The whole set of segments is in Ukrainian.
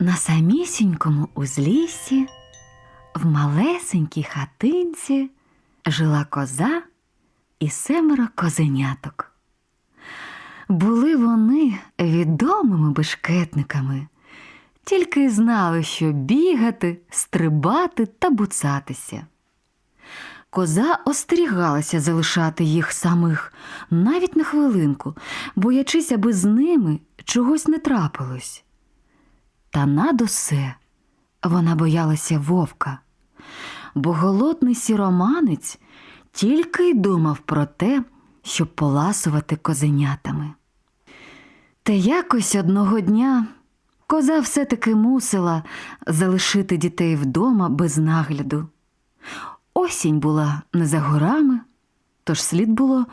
На самісінькому узліссі, в малесенькій хатинці жила коза і семеро козеняток. Були вони відомими бешкетниками, тільки й знали, що бігати, стрибати та буцатися. Коза остерігалася залишати їх самих навіть на хвилинку, боячись, аби з ними чогось не трапилось. Та над усе вона боялася вовка, бо голодний сіроманець тільки й думав про те, щоб поласувати козенятами. Та якось одного дня коза все-таки мусила залишити дітей вдома без нагляду. Осінь була не за горами, тож слід було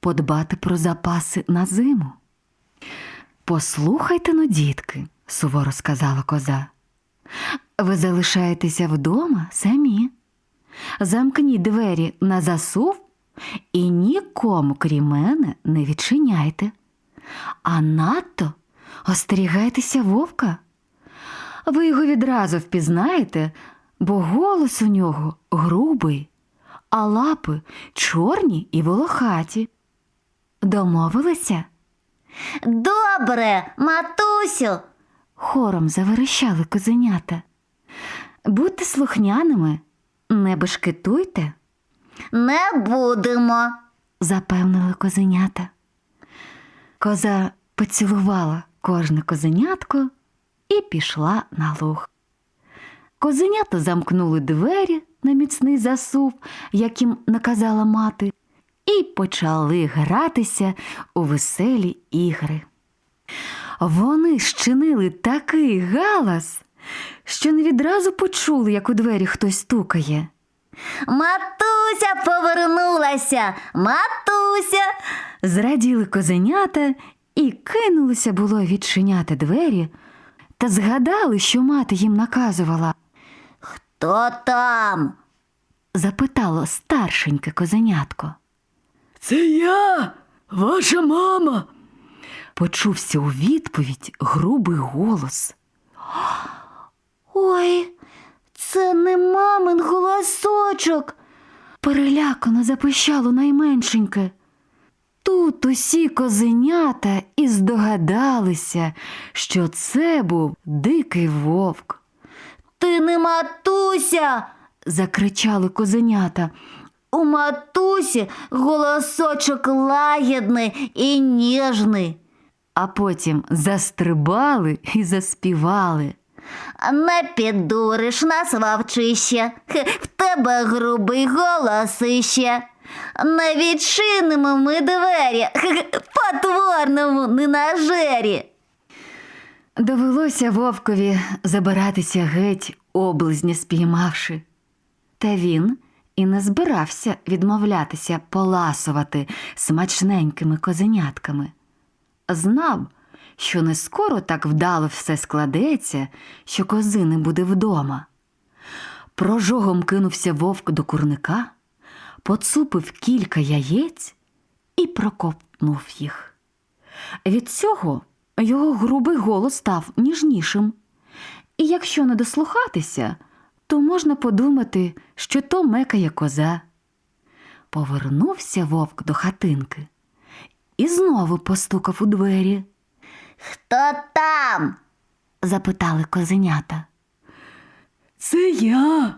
подбати про запаси на зиму. Послухайте но, дітки, суворо сказала коза. Ви залишаєтеся вдома самі. Замкніть двері на засув і нікому, крім мене, не відчиняйте. А надто остерігайтеся вовка. Ви його відразу впізнаєте, бо голос у нього грубий, а лапи чорні і волохаті. Домовилися? Добре, матусю. Хором заверещали козенята. Будьте слухняними, не бешкетуйте, Не будемо. запевнили козенята. Коза поцілувала кожне козенятко і пішла на луг. Козенята замкнули двері на міцний засув, як їм наказала мати, і почали гратися у веселі ігри. Вони щинили такий галас, що не відразу почули, як у двері хтось стукає. Матуся повернулася. Матуся. Зраділи козенята і кинулися було відчиняти двері, та згадали, що мати їм наказувала. Хто там? Запитало старшеньке козенятко. Це я, ваша мама. Почувся у відповідь грубий голос. Ой, це не мамин голосочок. Перелякано запищало найменшеньке. Тут усі козенята і здогадалися, що це був дикий вовк. Ти не матуся. Закричали козенята. У матусі голосочок лагідний і ніжний. а потім застрибали і заспівали. Не піддуриш нас, вовчище, в тебе грубий голосище. Не відчинимо ми двері, потворному ненажері. Довелося вовкові забиратися геть, облизня спіймавши. Та він і не збирався відмовлятися поласувати смачненькими козенятками. Знав, що не скоро так вдало все складеться, що кози не буде вдома. Прожогом кинувся вовк до курника, поцупив кілька яєць і прокопнув їх. Від цього його грубий голос став ніжнішим. І якщо не дослухатися, то можна подумати, що то мекає коза. Повернувся вовк до хатинки і знову постукав у двері, Хто там? запитали козенята. Це я,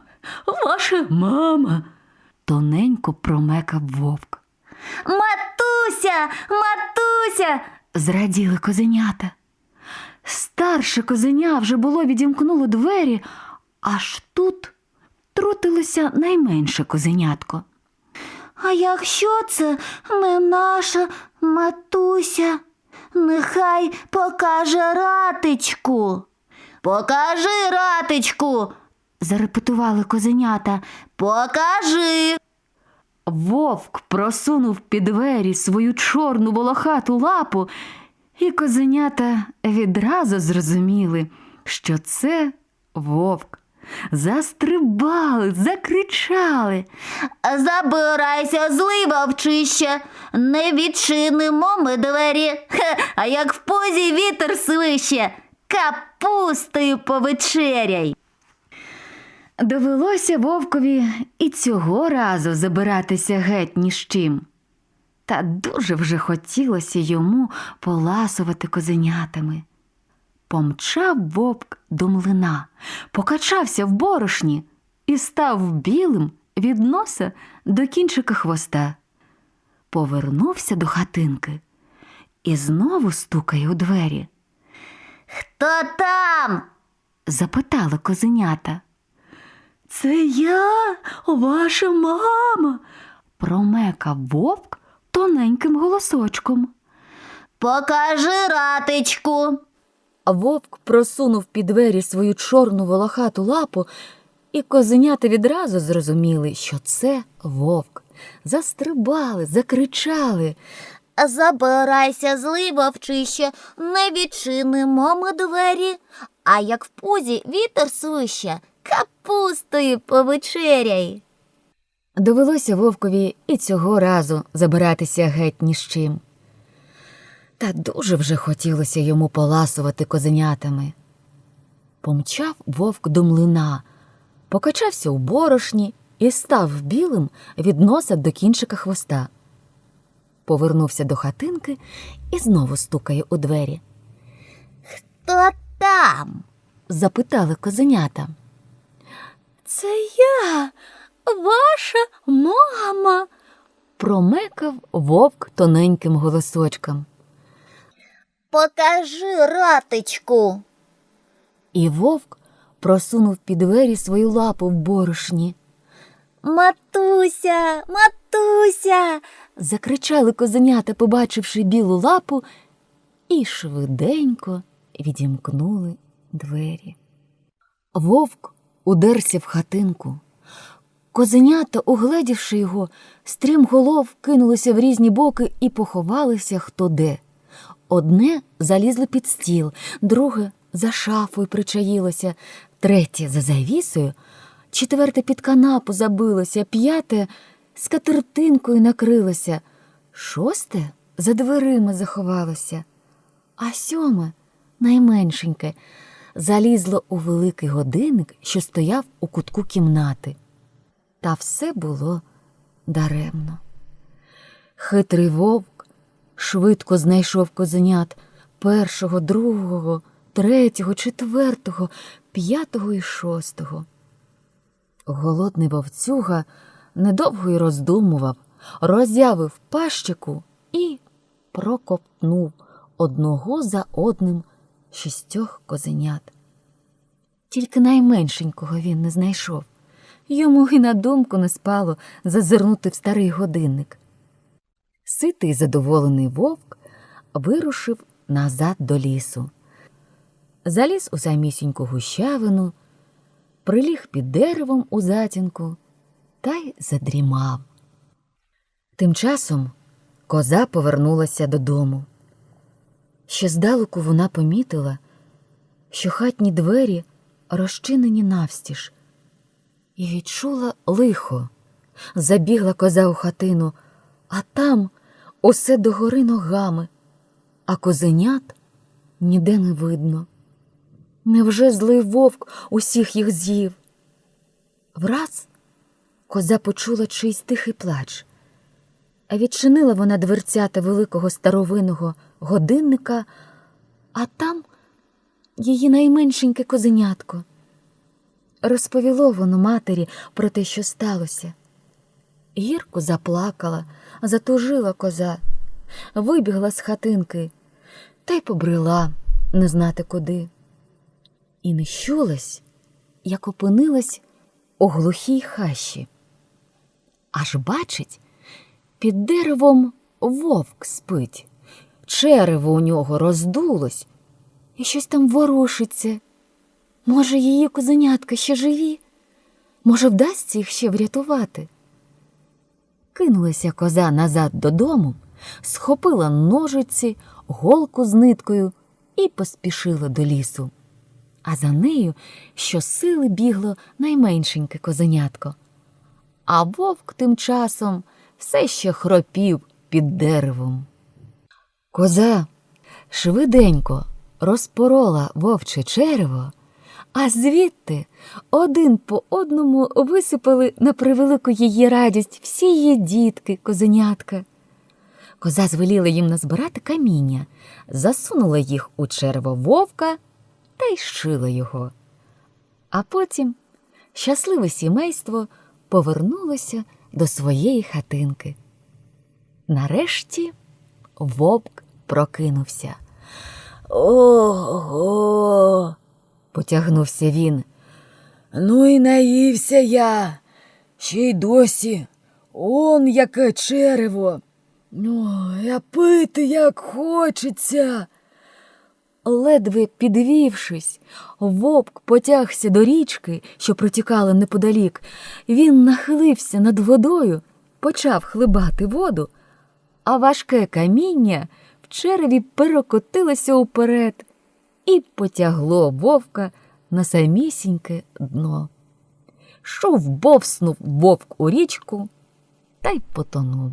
ваша мама. Тоненько промекав вовк. Матуся, матуся. Зраділи козенята. Старше козеня вже було відімкнуло двері, аж тут трутилося найменше козенятко. А якщо це не наша матуся, нехай покаже ратичку. Покажи ратичку. Зарепетували козенята. Покажи. Вовк просунув під двері свою чорну волохату лапу, і козенята відразу зрозуміли, що це вовк. Застрибали, закричали. Забирайся, злий вовчище, не відчинимо ми двері. Хе, а як в позі вітер свище, Капустою повечеряй. Довелося вовкові і цього разу забиратися геть ні з чим. Та дуже вже хотілося йому поласувати козенятами. Помчав вовк до млина, покачався в борошні і став білим від носа до кінчика хвоста. Повернувся до хатинки і знову стукає у двері. Хто там? Запитали козенята. Це я, ваша мама. Промекав вовк тоненьким голосочком. Покажи ратичку. А вовк просунув під двері свою чорну волохату лапу, і козенята відразу зрозуміли, що це вовк. Застрибали, закричали. Забирайся злий вовчище, не відчинимо ми двері, а як в пузі вітер свище, капустою повечеряй. Довелося вовкові і цього разу забиратися геть ні з чим. Та дуже вже хотілося йому поласувати козенятами. Помчав вовк до млина, покачався у борошні і став білим від носа до кінчика хвоста. Повернувся до хатинки і знову стукає у двері. Хто там? Запитали козенята. Це я, ваша мама. Промекав вовк тоненьким голосочком. Покажи ратичку. І вовк просунув під двері свою лапу в борошні. Матуся, матуся. Закричали козенята, побачивши білу лапу, і швиденько відімкнули двері. Вовк удерся в хатинку. Козенята, угледівши його, стрімголов кинулися в різні боки і поховалися хто де. Одне залізло під стіл, друге за шафою причаїлося, третє за завісою, четверте під канапу забилося, п'яте скатертинкою накрилося, шосте за дверима заховалося, а сьоме, найменшеньке, залізло у великий годинник, що стояв у кутку кімнати. Та все було даремно. Хитрий вовк швидко знайшов козенят першого, другого, третього, четвертого, п'ятого і шостого. Голодний вовцюга недовго й роздумував, роззявив пащику і прокопнув одного за одним шістьох козенят. Тільки найменшенького він не знайшов. Йому й на думку не спало зазирнути в старий годинник. Ситий задоволений вовк вирушив назад до лісу. Заліз у самісіньку гущавину, приліг під деревом у затінку та й задрімав. Тим часом коза повернулася додому. Ще здалеку вона помітила, що хатні двері розчинені навстіж, і відчула лихо. Забігла коза у хатину, а там усе догори ногами, а козенят ніде не видно. Невже злий вовк усіх їх з'їв? Враз коза почула чийсь тихий плач, а відчинила вона дверцята великого старовинного годинника, а там її найменшеньке козенятко. Розповіло воно матері про те, що сталося. Гірко заплакала, затужила коза, вибігла з хатинки та й побрела не знати куди. І не щулась, як опинилась у глухій хащі. Аж бачить, під деревом вовк спить, черево у нього роздулось, і щось там ворушиться. Може, її козенятка ще живі? Може, вдасться їх ще врятувати? Кинулася коза назад додому, схопила ножиці, голку з ниткою і поспішила до лісу. А за нею щосили бігло найменшеньке козенятко. А вовк тим часом все ще хропів під деревом. Коза швиденько розпорола вовче черево, а звідти один по одному висипали на превелику її радість всі її дітки, козенятка. Коза звеліла їм назбирати каміння, засунула їх у черево вовка та й шила його. А потім щасливе сімейство повернулося до своєї хатинки. Нарешті вовк прокинувся. Ого. Потягнувся він. Ну і наївся я. Ще й досі. Он яке черево. Ой, а пити як хочеться. Ледве підвівшись, вовк потягся до річки, що протікала неподалік. Він нахилився над водою, почав хлибати воду, а важке каміння в череві перекотилося уперед і потягло вовка на самісіньке дно. Шов бовснув вовк у річку та й потонув.